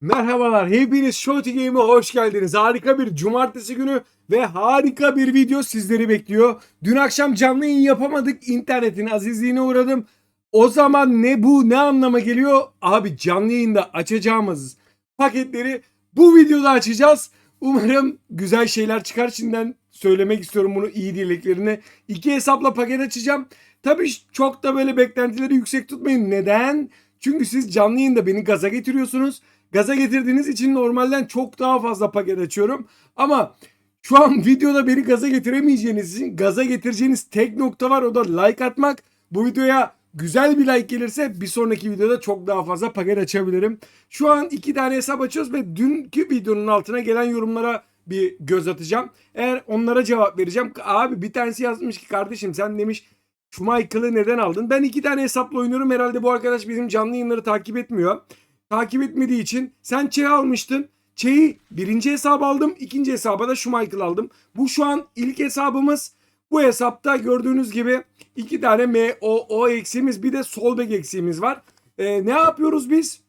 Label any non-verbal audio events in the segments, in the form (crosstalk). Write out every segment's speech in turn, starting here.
Merhabalar, hepiniz Shorty Game'e hoş geldiniz. Harika bir cumartesi günü ve harika bir video sizleri bekliyor. Dün akşam canlı yayın yapamadık, internetin azizliğine uğradım. O zaman ne bu, ne anlama geliyor? Abi canlı yayında açacağımız paketleri bu videoda açacağız. Umarım güzel şeyler çıkar. Şimdiden söylemek istiyorum bunu iyi dileklerini. İki hesapla paket açacağım. Tabii çok da böyle beklentileri yüksek tutmayın. Neden? Çünkü siz canlı yayında beni gaza getiriyorsunuz. Gaza getirdiğiniz için normalden çok daha fazla paket açıyorum. Ama şu an (laughs) videoda beni gaza getiremeyeceğiniz için gaza getireceğiniz tek nokta var o da like atmak. Bu videoya güzel bir like gelirse bir sonraki videoda çok daha fazla paket açabilirim. Şu an iki tane hesap açıyoruz ve dünkü videonun altına gelen yorumlara bir göz atacağım. Eğer onlara cevap vereceğim. Abi bir tanesi yazmış ki kardeşim sen demiş şu Michael'ı neden aldın? Ben iki tane hesapla oynuyorum. Herhalde bu arkadaş bizim canlı yayınları takip etmiyor. Takip etmediği için sen Çey almıştın. Çey'i birinci hesaba aldım. ikinci hesaba da şu Michael aldım. Bu şu an ilk hesabımız. Bu hesapta gördüğünüz gibi iki tane MOO eksiğimiz bir de sol bek eksiğimiz var. Ee, ne yapıyoruz biz?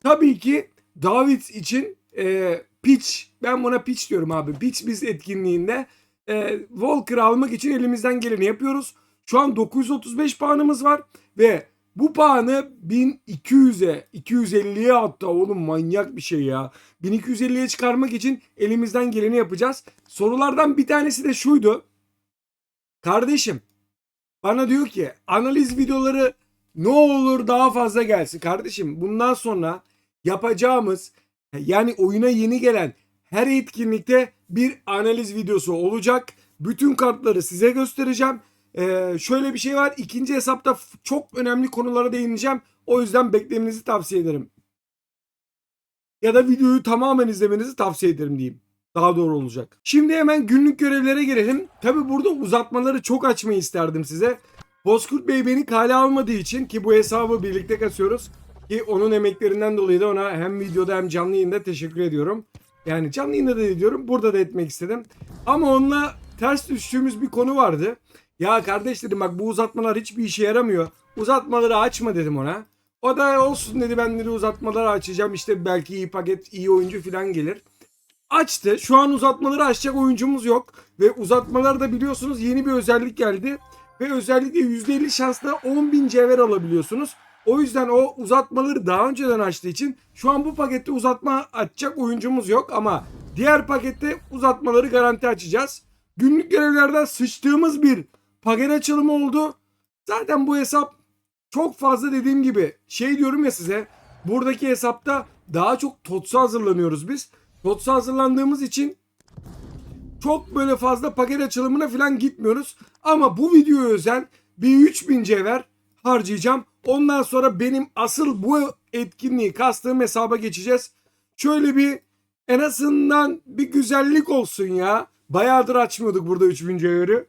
Tabii ki David için e, pitch ben buna pitch diyorum abi. Pitch biz etkinliğinde e, Walker almak için elimizden geleni yapıyoruz. Şu an 935 puanımız var ve bu puanı 1200'e 250'ye hatta oğlum manyak bir şey ya. 1250'ye çıkarmak için elimizden geleni yapacağız. Sorulardan bir tanesi de şuydu. Kardeşim bana diyor ki analiz videoları ne olur daha fazla gelsin. Kardeşim bundan sonra yapacağımız yani oyuna yeni gelen her etkinlikte bir analiz videosu olacak. Bütün kartları size göstereceğim. Ee, şöyle bir şey var. İkinci hesapta çok önemli konulara değineceğim. O yüzden beklemenizi tavsiye ederim. Ya da videoyu tamamen izlemenizi tavsiye ederim diyeyim. Daha doğru olacak. Şimdi hemen günlük görevlere girelim. Tabi burada uzatmaları çok açmayı isterdim size. Bozkurt Bey beni kale almadığı için ki bu hesabı birlikte kasıyoruz. Ki onun emeklerinden dolayı da ona hem videoda hem canlı yayında teşekkür ediyorum. Yani canlı yayında da ediyorum. Burada da etmek istedim. Ama onunla ters düştüğümüz bir konu vardı. Ya kardeş dedim bak bu uzatmalar hiçbir işe yaramıyor. Uzatmaları açma dedim ona. O da olsun dedi ben dedi uzatmaları açacağım işte belki iyi paket iyi oyuncu falan gelir. Açtı. Şu an uzatmaları açacak oyuncumuz yok. Ve uzatmalar da biliyorsunuz yeni bir özellik geldi. Ve özellikle %50 şansla 10.000 cevher alabiliyorsunuz. O yüzden o uzatmaları daha önceden açtığı için şu an bu pakette uzatma açacak oyuncumuz yok ama diğer pakette uzatmaları garanti açacağız. Günlük görevlerden sıçtığımız bir paket açılımı oldu. Zaten bu hesap çok fazla dediğim gibi şey diyorum ya size buradaki hesapta daha çok TOTS'a hazırlanıyoruz biz. TOTS'a hazırlandığımız için çok böyle fazla paket açılımına falan gitmiyoruz. Ama bu videoya özel bir 3000 cevher harcayacağım. Ondan sonra benim asıl bu etkinliği kastığım hesaba geçeceğiz. Şöyle bir en azından bir güzellik olsun ya. Bayağıdır açmıyorduk burada 3000 cevheri.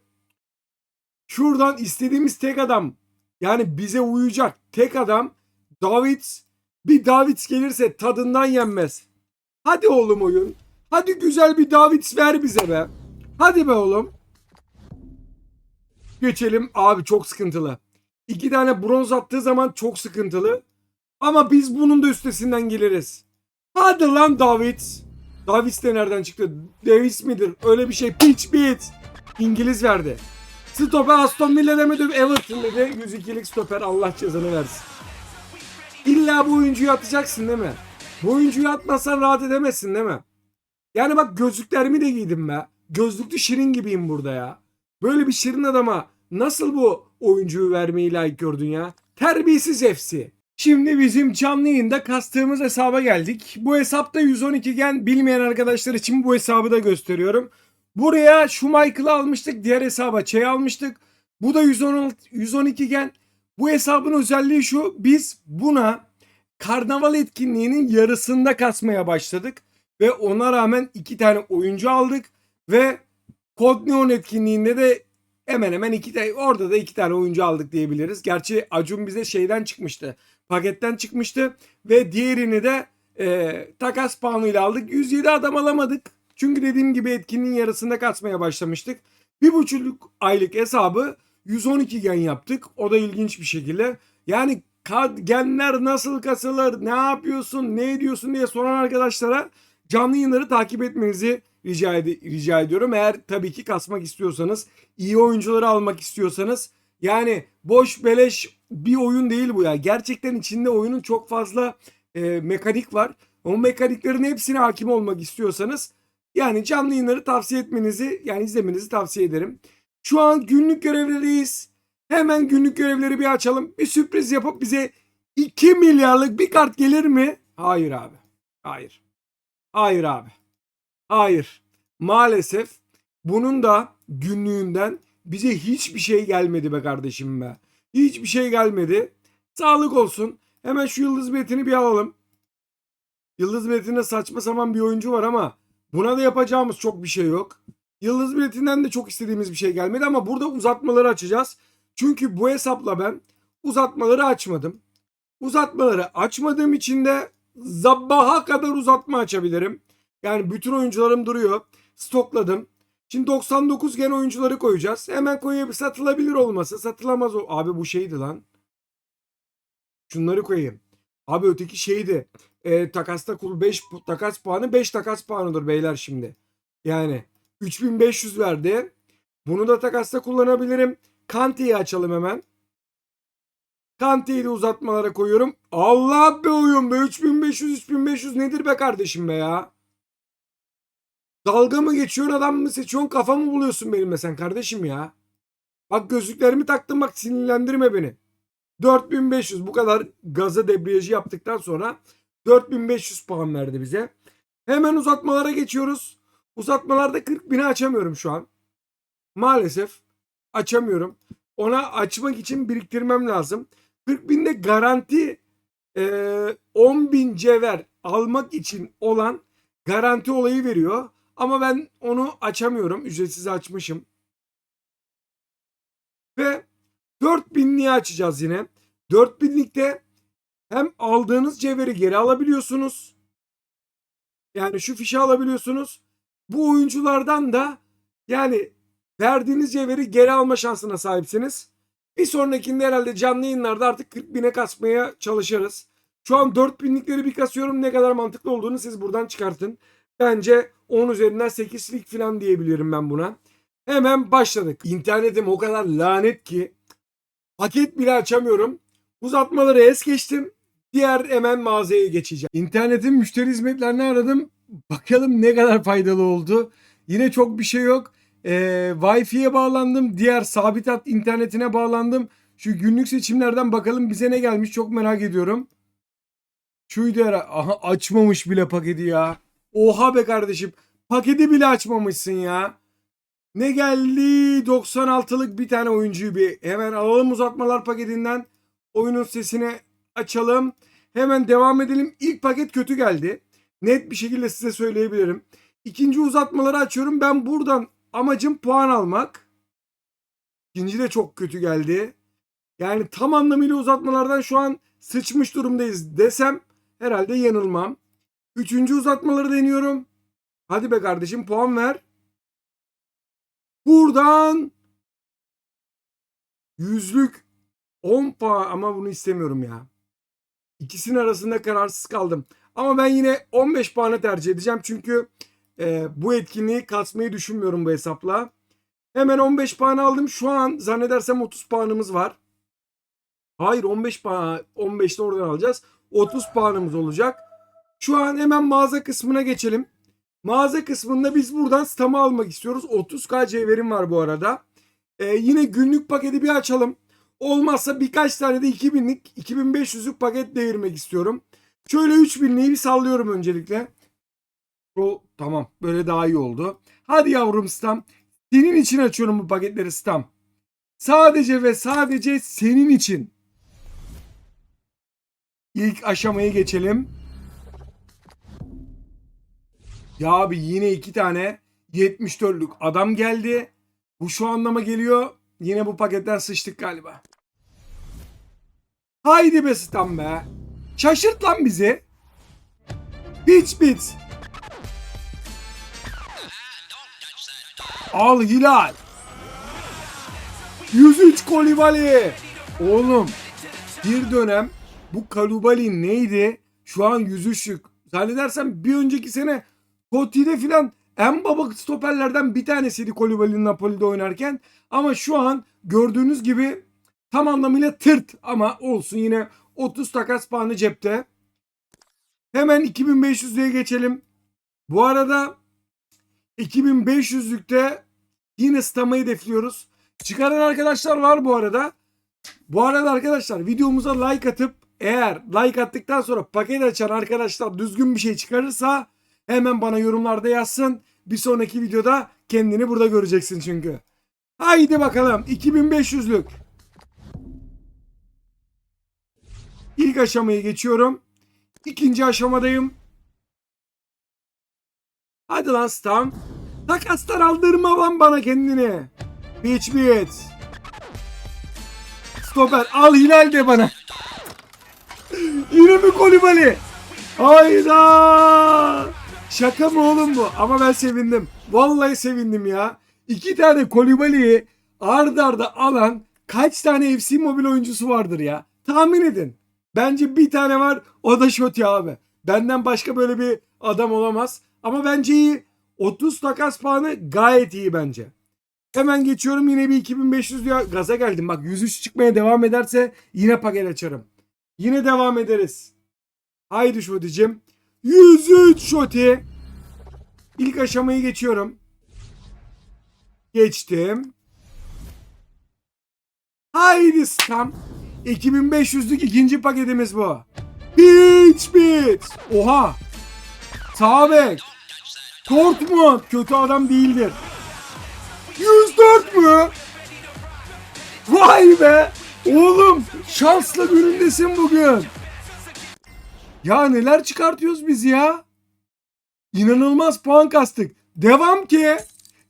Şuradan istediğimiz tek adam yani bize uyacak tek adam Davids. Bir Davids gelirse tadından yenmez. Hadi oğlum oyun. Hadi güzel bir Davids ver bize be. Hadi be oğlum. Geçelim. Abi çok sıkıntılı. İki tane bronz attığı zaman çok sıkıntılı. Ama biz bunun da üstesinden geliriz. Hadi lan Davids. Davids de nereden çıktı? Davids midir? Öyle bir şey. Pitch beat. İngiliz verdi. Stoper Aston Villa demedi. Everton dedi. 102'lik stoper. Allah cezanı versin. İlla bu oyuncuyu atacaksın değil mi? Bu oyuncuyu atmazsan rahat edemezsin değil mi? Yani bak gözlüklerimi de giydim be. Gözlüklü şirin gibiyim burada ya. Böyle bir şirin adama nasıl bu oyuncuyu vermeyi layık gördün ya? Terbiyesiz FC. Şimdi bizim canlı yayında kastığımız hesaba geldik. Bu hesapta 112 gen bilmeyen arkadaşlar için bu hesabı da gösteriyorum. Buraya şu Michael'ı almıştık. Diğer hesaba Çey almıştık. Bu da 116, 112 gen. Bu hesabın özelliği şu. Biz buna karnaval etkinliğinin yarısında kasmaya başladık. Ve ona rağmen iki tane oyuncu aldık. Ve Neon etkinliğinde de hemen hemen iki tane orada da iki tane oyuncu aldık diyebiliriz. Gerçi Acun bize şeyden çıkmıştı. Paketten çıkmıştı. Ve diğerini de e, takas puanıyla aldık. 107 adam alamadık. Çünkü dediğim gibi etkinliğin yarısında kasmaya başlamıştık. Bir buçuk aylık hesabı 112 gen yaptık. O da ilginç bir şekilde. Yani genler nasıl kasılır, ne yapıyorsun, ne ediyorsun diye soran arkadaşlara canlı yayınları takip etmenizi rica, ed- rica ediyorum. Eğer tabii ki kasmak istiyorsanız, iyi oyuncuları almak istiyorsanız yani boş beleş bir oyun değil bu ya. Gerçekten içinde oyunun çok fazla e, mekanik var. O mekaniklerin hepsine hakim olmak istiyorsanız yani canlı yayınları tavsiye etmenizi yani izlemenizi tavsiye ederim. Şu an günlük görevleriyiz. Hemen günlük görevleri bir açalım. Bir sürpriz yapıp bize 2 milyarlık bir kart gelir mi? Hayır abi. Hayır. Hayır abi. Hayır. Maalesef bunun da günlüğünden bize hiçbir şey gelmedi be kardeşim be. Hiçbir şey gelmedi. Sağlık olsun. Hemen şu yıldız biletini bir alalım. Yıldız biletinde saçma sapan bir oyuncu var ama buna da yapacağımız çok bir şey yok. Yıldız biletinden de çok istediğimiz bir şey gelmedi ama burada uzatmaları açacağız. Çünkü bu hesapla ben uzatmaları açmadım. Uzatmaları açmadığım için de zabaha kadar uzatma açabilirim. Yani bütün oyuncularım duruyor. Stokladım. Şimdi 99 gen oyuncuları koyacağız. Hemen koyayım satılabilir olması. Satılamaz o. Abi bu şeydi lan. Şunları koyayım. Abi öteki şeydi. E, takasta kul 5 takas puanı 5 takas puanıdır beyler şimdi. Yani 3500 verdi. Bunu da takasta kullanabilirim. Kante'yi açalım hemen. Kante'yi de uzatmalara koyuyorum. Allah be oyun be 3500 3500 nedir be kardeşim be ya. Dalga mı geçiyorsun adam mı seçiyorsun kafa mı buluyorsun benimle sen kardeşim ya. Bak gözlüklerimi taktım bak sinirlendirme beni. 4500 bu kadar gaza debriyajı yaptıktan sonra 4500 puan verdi bize. Hemen uzatmalara geçiyoruz. Uzatmalarda 40 bini açamıyorum şu an. Maalesef açamıyorum. Ona açmak için biriktirmem lazım. 40 binde garanti e, 10 bin cevher almak için olan garanti olayı veriyor. Ama ben onu açamıyorum. Ücretsiz açmışım. Ve 4000'liği açacağız yine. 4000'likte hem aldığınız cevheri geri alabiliyorsunuz. Yani şu fişi alabiliyorsunuz. Bu oyunculardan da yani verdiğiniz cevheri geri alma şansına sahipsiniz. Bir sonrakinde herhalde canlı yayınlarda artık 40 bine kasmaya çalışırız. Şu an 4000'likleri bir kasıyorum. Ne kadar mantıklı olduğunu siz buradan çıkartın. Bence 10 üzerinden 8'lik falan diyebilirim ben buna. Hemen başladık. İnternetim o kadar lanet ki paket bile açamıyorum. Uzatmaları es geçtim. Diğer hemen mağazaya geçeceğim. İnternetin müşteri hizmetlerini aradım. Bakalım ne kadar faydalı oldu. Yine çok bir şey yok. Ee, Wi-Fi'ye bağlandım. Diğer sabit hat internetine bağlandım. Şu günlük seçimlerden bakalım bize ne gelmiş çok merak ediyorum. Şuydu ara. Aha açmamış bile paketi ya. Oha be kardeşim. Paketi bile açmamışsın ya. Ne geldi? 96'lık bir tane oyuncuyu bir hemen alalım uzatmalar paketinden. Oyunun sesini açalım. Hemen devam edelim. İlk paket kötü geldi. Net bir şekilde size söyleyebilirim. İkinci uzatmaları açıyorum. Ben buradan amacım puan almak. İkinci de çok kötü geldi. Yani tam anlamıyla uzatmalardan şu an sıçmış durumdayız desem herhalde yanılmam. Üçüncü uzatmaları deniyorum. Hadi be kardeşim puan ver. Buradan yüzlük 10 puan ama bunu istemiyorum ya. İkisinin arasında kararsız kaldım. Ama ben yine 15 puanı tercih edeceğim. Çünkü e, bu etkinliği kasmayı düşünmüyorum bu hesapla. Hemen 15 puan aldım. Şu an zannedersem 30 puanımız var. Hayır 15 puan 15'te oradan alacağız. 30 puanımız olacak. Şu an hemen mağaza kısmına geçelim. Mağaza kısmında biz buradan stamı almak istiyoruz. 30k cevherim var bu arada. Ee, yine günlük paketi bir açalım. Olmazsa birkaç tane de 2000'lik 2500'lük paket devirmek istiyorum. Şöyle 3000'liği bir sallıyorum öncelikle. O tamam böyle daha iyi oldu. Hadi yavrum Stam. Senin için açıyorum bu paketleri Stam. Sadece ve sadece senin için. İlk aşamayı geçelim. Ya abi yine iki tane 74'lük adam geldi. Bu şu anlama geliyor. Yine bu paketten sıçtık galiba. Haydi be Stam be. Şaşırt lan bizi. Bitch bitch. Al Hilal. 103 Kolibali. Oğlum bir dönem Bu Kalubali neydi? Şu an yüzüşlük. Zannedersem bir önceki sene Totti'de filan en baba stoperlerden bir tanesiydi Kolibali Napoli'de oynarken. Ama şu an gördüğünüz gibi tam anlamıyla tırt ama olsun yine 30 takas puanı cepte. Hemen 2500'lüğe geçelim. Bu arada 2500'lükte yine stamayı hedefliyoruz. Çıkaran arkadaşlar var bu arada. Bu arada arkadaşlar videomuza like atıp eğer like attıktan sonra paket açan arkadaşlar düzgün bir şey çıkarırsa hemen bana yorumlarda yazsın. Bir sonraki videoda kendini burada göreceksin çünkü. Haydi bakalım 2500'lük. İlk aşamayı geçiyorum. İkinci aşamadayım. Hadi lan Stam. Takaslar aldırma lan bana kendini. Bitch bitch. Stoper al Hilal de bana. (laughs) Yine mi Kolibali? Hayda. Şaka mı oğlum bu? Ama ben sevindim. Vallahi sevindim ya. İki tane Kolibali'yi ard arda alan kaç tane FC mobil oyuncusu vardır ya? Tahmin edin. Bence bir tane var o da Şoti abi. Benden başka böyle bir adam olamaz. Ama bence iyi. 30 takas puanı gayet iyi bence. Hemen geçiyorum yine bir 2500 diyor. Gaza geldim bak 103 çıkmaya devam ederse yine paket açarım. Yine devam ederiz. Haydi Şoti'cim. 103 Şoti. İlk aşamayı geçiyorum. Geçtim. Haydi Scam. 2500'lük ikinci paketimiz bu. Beach Beat. Oha. Sağ bek. Dortmund kötü adam değildir. 104 mü? Vay be. Oğlum şansla günündesin bugün. Ya neler çıkartıyoruz biz ya? İnanılmaz puan kastık. Devam ki.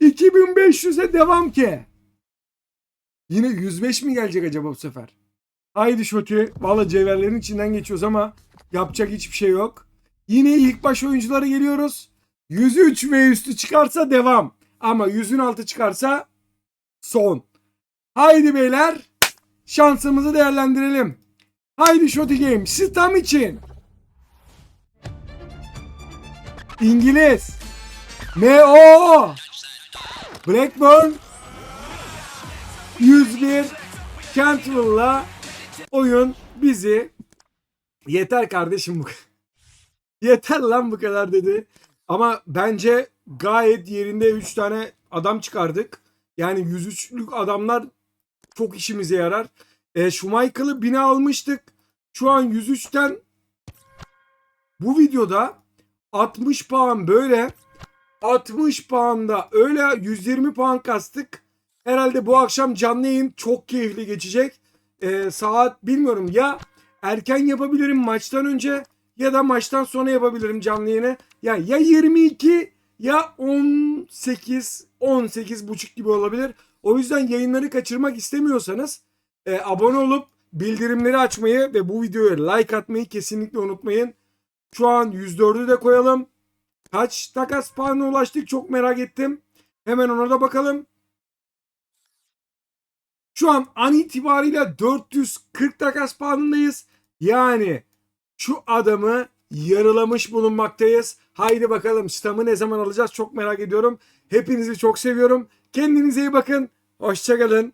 2500'e devam ki. Yine 105 mi gelecek acaba bu sefer? Haydi Şoti. Valla cevherlerin içinden geçiyoruz ama yapacak hiçbir şey yok. Yine ilk baş oyunculara geliyoruz. 103 ve üstü çıkarsa devam. Ama 100'ün altı çıkarsa son. Haydi beyler. Şansımızı değerlendirelim. Haydi Shotty Game. Sistem için. İngiliz. M.O. Blackburn 101 Cantwell'la oyun bizi yeter kardeşim bu (laughs) yeter lan bu kadar dedi. Ama bence gayet yerinde 3 tane adam çıkardık. Yani 103'lük adamlar çok işimize yarar. E, Schmeichel'ı 1000'e almıştık. Şu an 103'ten bu videoda 60 puan böyle 60 puanda öyle 120 puan kastık. Herhalde bu akşam canlı yayın çok keyifli geçecek. E, saat bilmiyorum ya erken yapabilirim maçtan önce ya da maçtan sonra yapabilirim canlı yayını. Ya ya 22 ya 18 18 buçuk gibi olabilir. O yüzden yayınları kaçırmak istemiyorsanız e, abone olup bildirimleri açmayı ve bu videoya like atmayı kesinlikle unutmayın. Şu an 104'ü de koyalım. Kaç takas puanına ulaştık çok merak ettim. Hemen ona da bakalım. Şu an an itibariyle 440 takas puanındayız. Yani şu adamı yarılamış bulunmaktayız. Haydi bakalım stamı ne zaman alacağız çok merak ediyorum. Hepinizi çok seviyorum. Kendinize iyi bakın. Hoşçakalın.